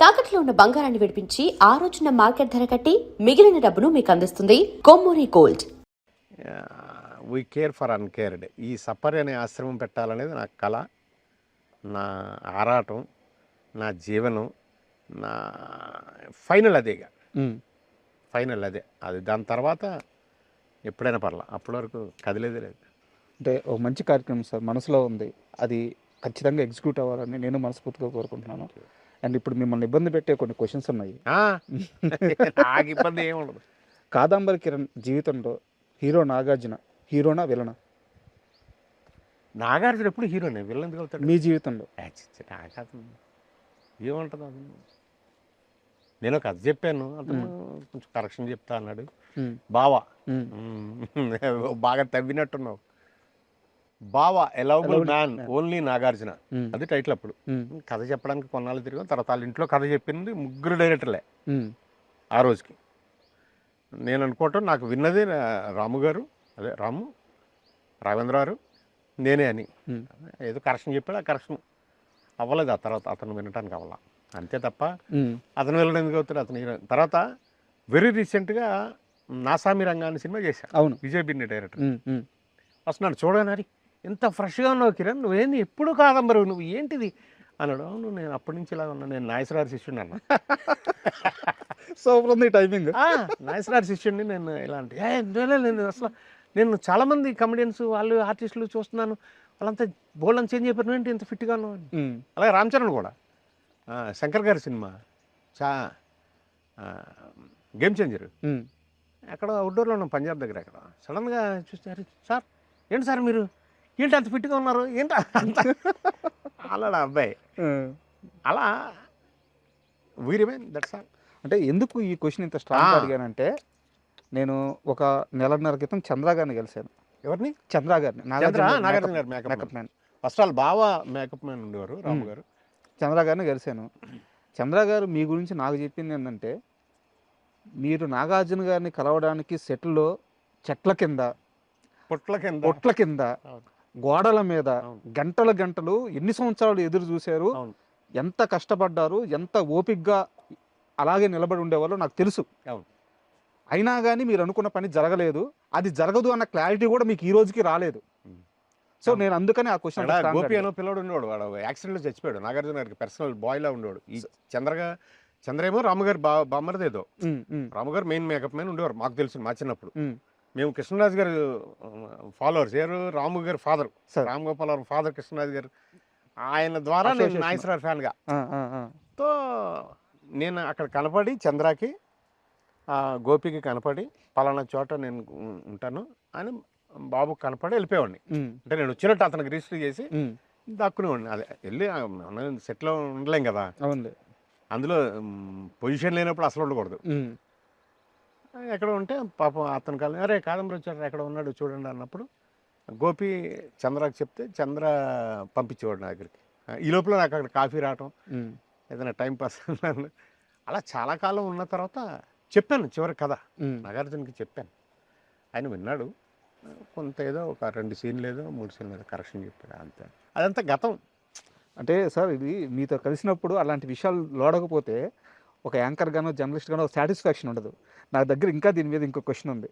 తాకట్లో ఉన్న బంగారాన్ని విడిపించి ఆ రోజున మార్కెట్ ధర కట్టి మిగిలిన డబ్బును మీకు అందిస్తుంది Kommuri gold. We care for uncared ఈ సఫర్ అనే ఆశ్రమం పెట్టాలనేది నా కళ నా ఆరాటం నా జీవనం నా ఫైనల్ అదే ఇక. ఫైనల్ అదే. అది దాని తర్వాత ఎప్పుడైనా పర్లా అప్పటి వరకు కదిలేదే లేదు. అంటే ఒక మంచి కార్యక్రమం సార్ మనసులో ఉంది. అది ఖచ్చితంగా ఎగ్జిక్యూట్ అవ్వాలని నేను మనస్ఫూర్తిగా కోరుకుంటున్నాను. అండ్ ఇప్పుడు మిమ్మల్ని ఇబ్బంది పెట్టే కొన్ని క్వశ్చన్స్ ఉన్నాయి. నాకు ఇబ్బంది ఏమి ఉండదు. కాదంబరి కిరణ్ జీవితంలో హీరో నాగార్జున హీరోనా విలనా? నాగార్జున ఎప్పుడు హీరోనే ఎందుకు అవుతాడు? మీ జీవితంలో. ఏముంటుంది నేను కథ చెప్పాను అతను కొంచెం కరెక్షన్ చెప్తా అన్నాడు. బావా. బాగా తవ్వినట్టున్నావు. బావా ఎలవబుల్ మ్యాన్. ఓన్లీ నాగార్జున మ్మ్. అది టైటిల్ అప్పుడు మ్మ్. కథ చెప్పడానికి కొన్నాళ్ళు తిరిగాం తర్వాత వాళ్ళ ఇంట్లో కథ చెప్పింది ముగ్గురు డైరెక్టర్లే మ్మ్. ఆ రోజుకి నేను అనుకోవటం నాకు విన్నది రాము గారు అదే రాము రాఘవేంద్ర గారు నేనే అని. ఏదో కరెక్షన్ చెప్పాడు ఆ కరెక్షన్ అవ్వలేదు ఆ తర్వాత అతను వినటానికి అవ్వాల అంతే తప్ప. అతను వెళ్ళడం ఎందుకు అవుతాడు అతను తర్వాత వెరీ రీసెంట్గా నాసామి రంగాన్ని సినిమా చేశాను అవును విజయ్ బిన్ని డైరెక్టర్. వస్తున్నాడు చూడగానే ఎంత ఫ్రెష్గా ఉన్నావు కిరణ్ నువ్వేంది ఎప్పుడు కాదంబరు నువ్వు ఏంటిది? అన్నాడు అవును నేను అప్పటి నుంచి ఇలా ఉన్నా నేను నాయసరారు శిష్యుని అన్నా. సూపర్ ఉంది టైమింగ్. నాయసరారు శిష్యుడిని నేను ఇలా అంటే ఏ లేదు, నేను అసలు నేను చాలామంది కమెడియన్స్ వాళ్ళు ఆర్టిస్టులు చూస్తున్నాను. వాళ్ళంతా బోల్డ్ చేంజ్ చెప్పారు ఏంటి ఇంత ఫిట్గా ఉన్నావు అని. అలాగే రామ్ చరణ్ కూడా. శంకర్ గారి సినిమా. చా గేమ్ చేంజర్. అక్కడ అవుట్డోర్లో ఉన్నాం పంజాబ్ దగ్గర అక్కడ సడన్గా చూస్తే "అరే, సార్ ఏంటి సార్ మీరు? ఏంటి అంత ఫిట్గా ఉన్నారు? ఏంటి అంత? అలాడా అబ్బాయి. అలా వీరిమే దట్స్ ఆల్ అంటే ఎందుకు ఈ క్వశ్చన్ ఇంత స్ట్రాంగ్. అడిగానంటే నేను ఒక నెలన్నర క్రితం చంద్ర గారిని కలిశాను. ఎవరిని? చంద్ర గారిని. నాగార్జున మేకప్- గారు makeup makeup man. First all బాగా మేకప్ మ్యాన్ ఉండేవారు రాము. గారు. చంద్ర గారిని కలిశాను. చంద్ర గారు మీ గురించి నాకు చెప్పింది ఏంటంటే మీరు నాగార్జున గారిని కలవడానికి సెట్లో చెట్ల కింద పొట్ల కింద. పొట్ల కింద. గోడల మీద. గంటల గంటలు ఎన్ని సంవత్సరాలు ఎదురు చూశారు ఎంత కష్టపడ్డారు ఎంత ఓపిగ్గా అలాగే నిలబడి ఉండేవాళ్ళు నాకు తెలుసు. అయినా కానీ మీరు అనుకున్న పని జరగలేదు. అది జరగదు అన్న క్లారిటీ కూడా మీకు ఈ రోజుకి రాలేదు. సో. నేను అందుకని ఆ క్వశ్చన్ గోపి అనో పిల్లడు ఉండేవాడు. వాడు యాక్సిడెంట్లో చచ్చిపోయాడు. నాగార్జున గారికి పర్సనల్ బాయ్లా ఉండేవాడు. ఈ చంద్రగా చంద్రేమో రాముగారు బా బామ్మరిదేదో. రాముగారు మెయిన్ మేకప్ మ్యాన్ ఉండేవారు. మాకు తెలుసు మా చిన్నప్పుడు. మేము కృష్ణరాజు గారు ఫాలోవర్స్. ఎవరు? రాము గారి ఫాదర్. రామ్ గోపాల్ గారు ఫాదర్ కృష్ణరాజు గారు. ఆయన ద్వారా నేను Association. నాగేశ్వర ఫ్యాన్గా. తో నేను అక్కడ కనపడి చంద్రకి గోపికి కనపడి పలానా చోట నేను ఉంటాను అని బాబు కనపడి వెళ్ళిపోయేవాడిని. అంటే నేను వచ్చినట్టు అతనికి రిజిస్టర్ చేసి దక్కునేవాడిని. అదే వెళ్ళి సెట్లో ఉండలేం కదా. అందులో పొజిషన్ లేనప్పుడు అసలు ఉండకూడదు. ఎక్కడ ఉంటే పాపం అతను కాలం అరే కాదంబరి వచ్చారు ఎక్కడ ఉన్నాడు చూడండి అన్నప్పుడు గోపి చంద్రకి చెప్తే చంద్ర పంపించేవాడు నా దగ్గరికి. ఈ లోపల నాకు అక్కడ కాఫీ రావటం ఏదైనా టైం పాస్ అన్నాను. అలా చాలా కాలం ఉన్న తర్వాత చెప్పాను చివరి కథ. నాగార్జునకి చెప్పాను. ఆయన విన్నాడు. కొంత ఏదో ఒక రెండు సీన్లు ఏదో మూడు సీన్లు ఏదో కరెక్షన్ చెప్పాడు అంతే. అదంతా గతం. అంటే సార్ ఇది మీతో కలిసినప్పుడు అలాంటి విషయాలు లోడకపోతే ఒక యాంకర్ గానో జర్నలిస్ట్ గానో సాటిస్ఫాక్షన్ ఉండదు. నా దగ్గర ఇంకా దీని మీద ఇంకో క్వశ్చన్ ఉంది.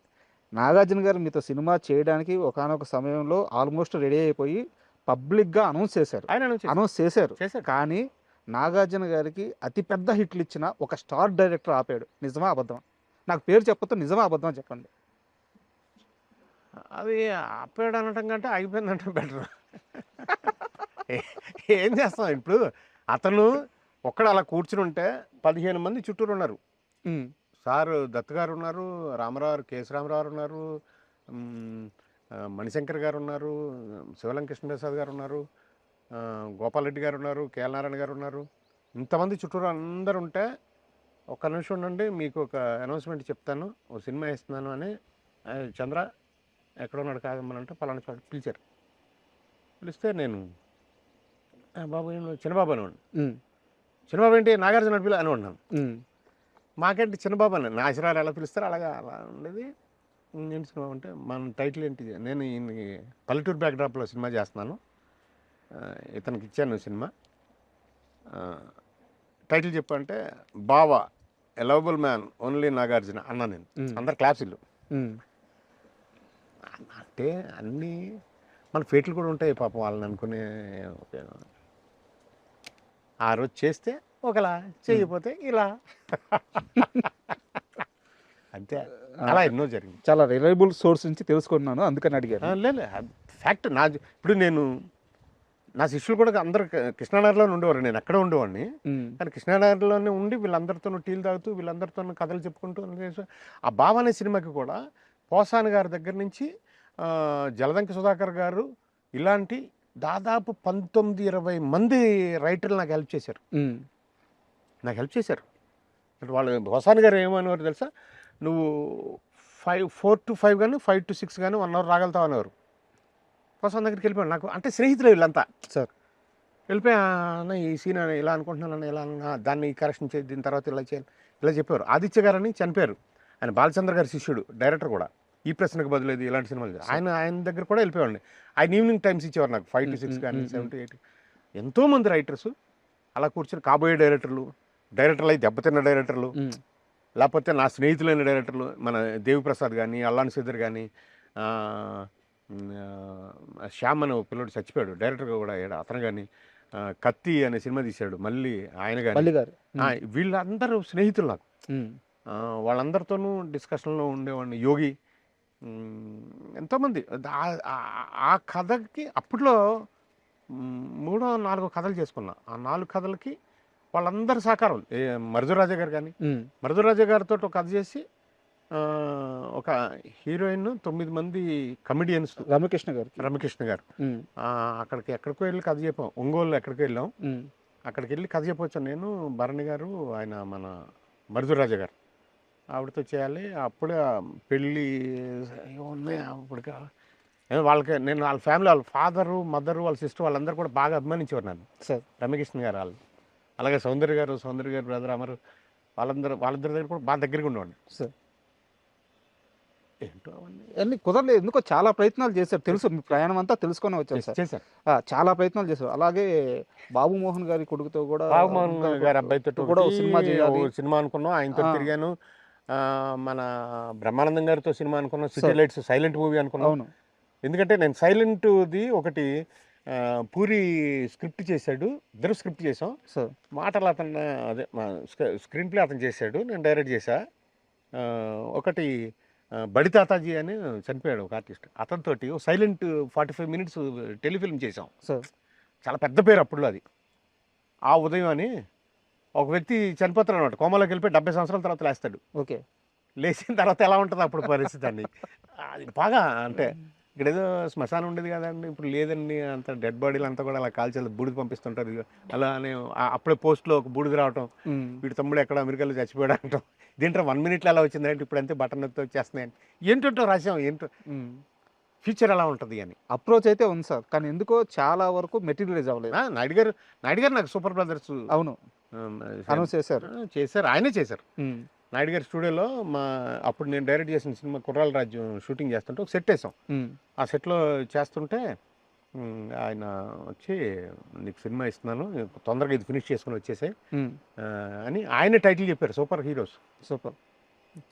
నాగార్జున గారు మీతో సినిమా చేయడానికి ఒకనొక సమయంలో ఆల్మోస్ట్ రెడీ అయిపోయి పబ్లిక్గా అనౌన్స్ చేశారు. అనౌన్స్ చేశారు. కానీ నాగార్జున గారికి అతిపెద్ద హిట్లు ఇచ్చిన ఒక స్టార్ డైరెక్టర్ ఆపాడు. నిజమా అబద్ధం నాకు పేరు చెప్పొద్దు నిజమా అబద్ధం చెప్పండి. అది ఆపాడు అనటం కంటే అయిపోయిందంటే బెటర్. ఏం చేస్తాం ఇప్పుడు? అతను ఒక్కడ అలా కూర్చుని ఉంటే పదిహేను మంది చుట్టూరు ఉన్నారు సార్ దత్ గారు ఉన్నారు రామారావు కేసు రామారావు ఉన్నారు మణిశంకర్ గారు ఉన్నారు శివలం కృష్ణప్రసాద్ గారు ఉన్నారు ఆ, గోపాల్ రెడ్డి గారు ఉన్నారు కేఎల్ నారాయణ గారు ఉన్నారు ఇంతమంది చుట్టూరు అందరు ఉంటే ఒక్క నిమిషం ఉండండి మీకు ఒక అనౌన్స్మెంట్ చెప్తాను ఓ సినిమా ఇస్తున్నాను అని. చంద్ర ఎక్కడ ఉన్నాడు కాదమ్మనంటే పలానా చోట పిలిచారు. పిలిస్తే నేను "ఆ, బాబు చిన్నబాబు ఉమ్, చిన్నబాబు ఏంటి? నాగార్జున పిల్ల అని ఉన్నాను మాకేంటి చిన్నబాబు అని? నా ఆశీర్వాదాలు ఎలా పిలుస్తారో? అలాగా అలా ఉండేది. ఏంటి సినిమా అంటే మన టైటిల్ ఏంటి? నేను ఈయనకి పల్లెటూరు బ్యాక్డ్రాప్లో సినిమా చేస్తున్నాను. ఇతనికి ఇచ్చాను సినిమా. టైటిల్ చెప్పంటే బావా ఎలవబుల్ మ్యాన్ ఓన్లీ నాగార్జున అన్నా నేను. అందరు క్లాప్సిల్లు ఉమ్. అంటే అన్నీ మన ఫేట్లు కూడా ఉంటాయి పాపం వాళ్ళని అనుకునే ఉపయోగం ఆ రోజు చేస్తే ఒకలా చేయకపోతే ఇలా. అంతే. అలా ఎన్నో జరిగింది. చాలా రిలయబుల్ సోర్స్ నుంచి తెలుసుకున్నాను అందుకని అడిగాను. లేదు ఫ్యాక్ట్ నా ఇప్పుడు నేను నా శిష్యులు కూడా అందరు కృష్ణానగర్లో ఉండేవారు. నేను ఎక్కడ ఉండేవాడిని. కానీ కృష్ణానగర్లోనే ఉండి వీళ్ళందరితో టీలు తాగుతూ వీళ్ళందరితో కథలు చెప్పుకుంటూ ఆ బావ అనే సినిమాకి కూడా పోసాని గారి దగ్గర నుంచి జలదంకి సుధాకర్ గారు ఇలాంటి దాదాపు పంతొమ్మిది ఇరవై మంది రైటర్లు నాకు హెల్ప్ చేశారు. నాకు హెల్ప్ చేశారు. వాళ్ళు హొసాన్ గారు ఏమనేవారు తెలుసా? నువ్వు ఫైవ్ ఫోర్ టు ఫైవ్ కానీ ఫైవ్ టు సిక్స్ కానీ వన్ అవర్ రాగలుగుతావు అనేవారు హొసాన్ దగ్గరికి వెళ్ళిపోయాను నాకు అంటే స్నేహితులు వీళ్ళంతా. సార్. వెళ్ళిపోయి "ఆ, అన్న ఈ సీన్ ఇలా అనుకుంటున్నాను అన్న ఇలా అన్న దాన్ని కరెక్షన్ చేసి దీని తర్వాత ఇలా చేయాలి. ఇలా చెప్పారు ఆదిత్య గారని చనిపోయారు. ఆయన బాలచంద్ర గారి శిష్యుడు డైరెక్టర్ కూడా. ఈ ప్రశ్నకు బదులు ఇది ఇలాంటి సినిమాలు. ఆయన ఆయన దగ్గర కూడా వెళ్ళిపోయాడు ఆయన ఈవినింగ్ టైమ్స్ ఇచ్చేవారు నాకు. ఫైవ్ టు సిక్స్ కానీ సెవెన్ టు ఎయిట్ ఎంతోమంది రైటర్స్ అలా కూర్చొని కాబోయే డైరెక్టర్లు డైరెక్టర్లు అయితే దెబ్బతిన్న డైరెక్టర్లు. లేకపోతే నా స్నేహితులైన డైరెక్టర్లు మన దేవిప్రసాద్ కానీ అల్లాన్ శ్రీధర్ కానీ శ్యామ్ అనే పిల్లడు చచ్చిపోయాడు. డైరెక్టర్గా కూడా అయ్యాడు. అతను కానీ కత్తి అనే సినిమా తీశాడు. మళ్ళీ ఆయన కానీ వీళ్ళందరూ స్నేహితులు నాకు. వాళ్ళందరితోనూ డిస్కషన్లో ఉండేవాడిని. యోగి ఎంతోమంది. ఆ- కథకి అప్పట్లో మూడో నాలుగో కథలు చేసుకున్నా. ఆ నాలుగు కథలకి వాళ్ళందరి సహకారం. మరుదురాజా గారు కానీ. మరుదురాజా గారితో ఒక కథ చేసి ఒక హీరోయిన్ తొమ్మిది మంది కమెడియన్స్. రామకృష్ణ గారు. రమకృష్ణ గారు. అక్కడికి ఎక్కడికో వెళ్ళి కథ చెప్పాం. ఒంగోలు ఎక్కడికి వెళ్ళాం. అక్కడికి వెళ్ళి కథ చెప్పొచ్చాను నేను భరణి గారు ఆయన మన మరుదురాజా గారు. ఆవిడతో చేయాలి. అప్పుడే పెళ్ళి ఉన్నాయి ఏమో వాళ్ళకి నేను వాళ్ళ ఫ్యామిలీ వాళ్ళ ఫాదరు మదరు వాళ్ళ సిస్టర్ వాళ్ళందరూ కూడా బాగా అభిమానించేవారు నన్ను. సార్. రమ్యకృష్ణ గారు వాళ్ళు. అలాగే సౌందర్య గారు సౌందర్య గారు బ్రదర్ అమరు వాళ్ళందరూ వాళ్ళిద్దరి దగ్గర కూడా బాగా దగ్గరగా ఉండేవాడిని. సార్. ఏంటో అవన్నీ. అన్ని కుదరలేదు. ఎందుకో చాలా ప్రయత్నాలు చేశారు. తెలుసు మీ ప్రయాణం అంతా తెలుసుకొని వచ్చాను సార్. చేశాను ఆ, చాలా ప్రయత్నాలు చేశారు. అలాగే బాబు మోహన్ గారి కొడుకుతో కూడా బాబుమోహన్ గారి అబ్బాయితో కూడా సినిమా సినిమా అనుకున్నాం. ఆయనతో. తిరిగాను. మన బ్రహ్మానందం గారితో సినిమా అనుకున్నాం సిటీ. లైట్స్ సైలెంట్ మూవీ అనుకున్నాం. ఎందుకంటే నేను సైలెంట్ది ఒకటి పూరి స్క్రిప్ట్ చేశాడు ఇద్దరు స్క్రిప్ట్ చేసాం మాటలు అతను అదే స్క్రీన్ ప్లే అతను చేశాడు నేను డైరెక్ట్ చేశా. ఒకటి బడి తాతాజీ అని చనిపోయాడు ఒక artist. అతనితోటి silent forty five minutes telefilm చేసాం సార్ చాలా పెద్ద పేరు అప్పుడు అది. ఆ ఉదయం అని ఒక వ్యక్తి చనిపోతాడు అనమాట కోమలోకి వెళ్ళిపోయి డెబ్బై సంవత్సరాల తర్వాత లేస్తాడు. ఓకే. లేచిన తర్వాత ఎలా ఉంటుంది అప్పుడు పరిస్థితి అండి? అది బాగా అంటే ఇక్కడ ఏదో శ్మశానం ఉండేది కదండి. ఇప్పుడు లేదండి. అంత డెడ్ బాడీలు అంతా కూడా అలా కాల్చేది బూడిద పంపిస్తుంటారు. అలా అని అప్పుడే పోస్ట్లో ఒక బూడిద రావటం. వీడి తమ్ముడు ఎక్కడ అమెరికాలో చచ్చిపోయాడు అంటాం. దీంట్లో వన్ మినిట్లో ఎలా వచ్చింది అంటే ఇప్పుడు అంతే బటన్ నొక్కితే వచ్చేస్తున్నాయి అని ఏంటంటో రాసాం ఏంటో. ఫ్యూచర్ ఎలా ఉంటుంది అని. అప్రోచ్ అయితే ఉంది సార్. కానీ ఎందుకో చాలా వరకు మెటీరియలైజ్ అవ్వలేదు. నాయుడు గారు నాయుడు గారు నాకు సూపర్ బ్రదర్స్. అవును. అనౌన్స్ చేశారు. చేశారు. ఆయనే చేశారు. నాయుడు గారి స్టూడియోలో మా అప్పుడు నేను డైరెక్ట్ చేసిన సినిమా కుర్రాల రాజ్యం షూటింగ్ చేస్తుంటే ఒక సెట్ వేసాం. ఆ సెట్లో చేస్తుంటే ఆయన వచ్చి నీకు సినిమా ఇస్తున్నాను తొందరగా ఇది ఫినిష్ చేసుకుని వచ్చేసాయి. అని ఆయన టైటిల్ చెప్పారు. Super heroes. సూపర్.